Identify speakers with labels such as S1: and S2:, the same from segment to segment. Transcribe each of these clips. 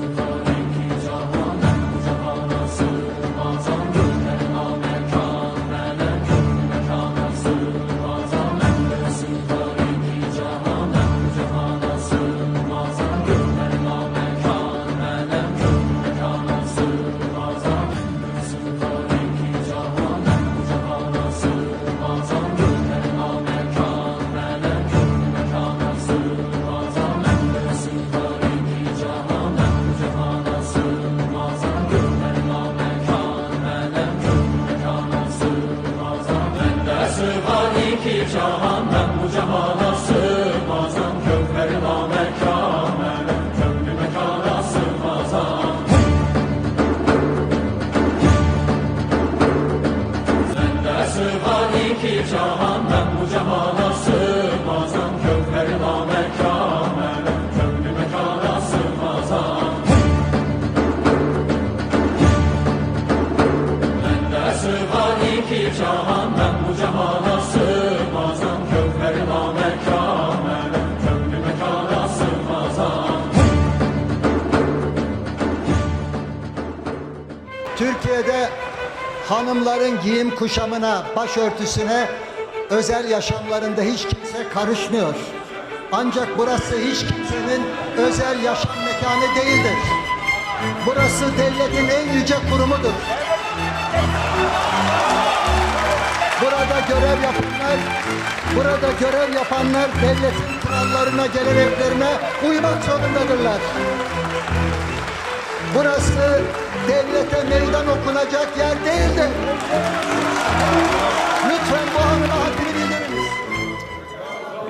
S1: Thank you. bir cahan bu cehana sığmazam. Köklerime mekane köklüme kana sığmazam. Sende sığar iki bu cehana sığmazam. Köklerime mekane köklüme kana sığmazam. Sende sığar iki Türkiye'de hanımların giyim kuşamına, başörtüsüne, özel yaşamlarında hiç kimse karışmıyor. Ancak burası hiç kimsenin özel yaşam mekanı değildir. Burası devletin en yüce kurumudur. Burada görev yapanlar, burada görev yapanlar devletin kurallarına, geleneklerine uymak zorundadırlar. Burası devlete meydan okunacak yer değildir. Lütfen bu hanıma haddini bildiriniz.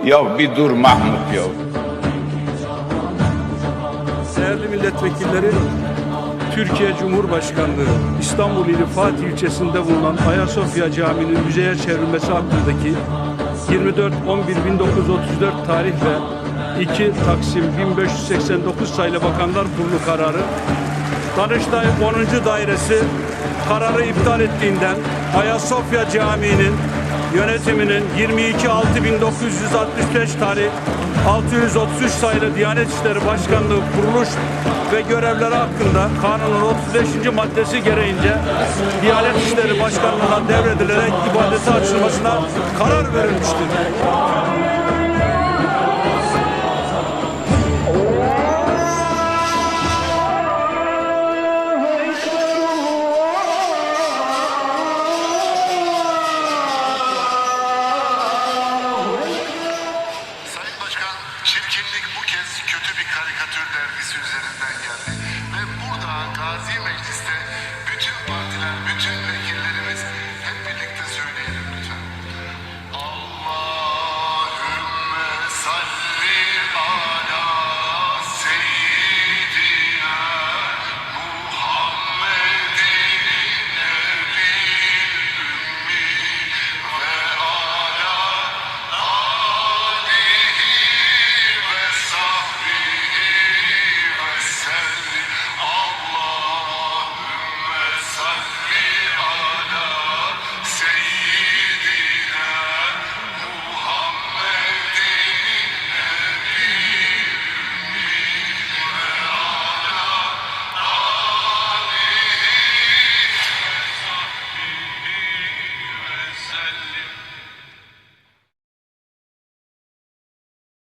S2: Ya bir dur Mahmut ya.
S3: Değerli milletvekilleri, Türkiye Cumhurbaşkanlığı İstanbul ili Fatih ilçesinde bulunan Ayasofya Camii'nin müzeye çevrilmesi hakkındaki 24-11-1934 tarih ve 2 Taksim 1589 sayılı Bakanlar Kurulu kararı Danıştay 10. Dairesi kararı iptal ettiğinden Ayasofya Camii'nin yönetiminin 22.6.1965 tarih 633 sayılı Diyanet İşleri Başkanlığı kuruluş ve görevleri hakkında kanunun 35. maddesi gereğince Diyanet İşleri Başkanlığı'na devredilerek ibadete açılmasına karar verilmiştir.
S2: kötü bir karikatür dergisi üzerinden geldi. Ve burada Gazi Meclisi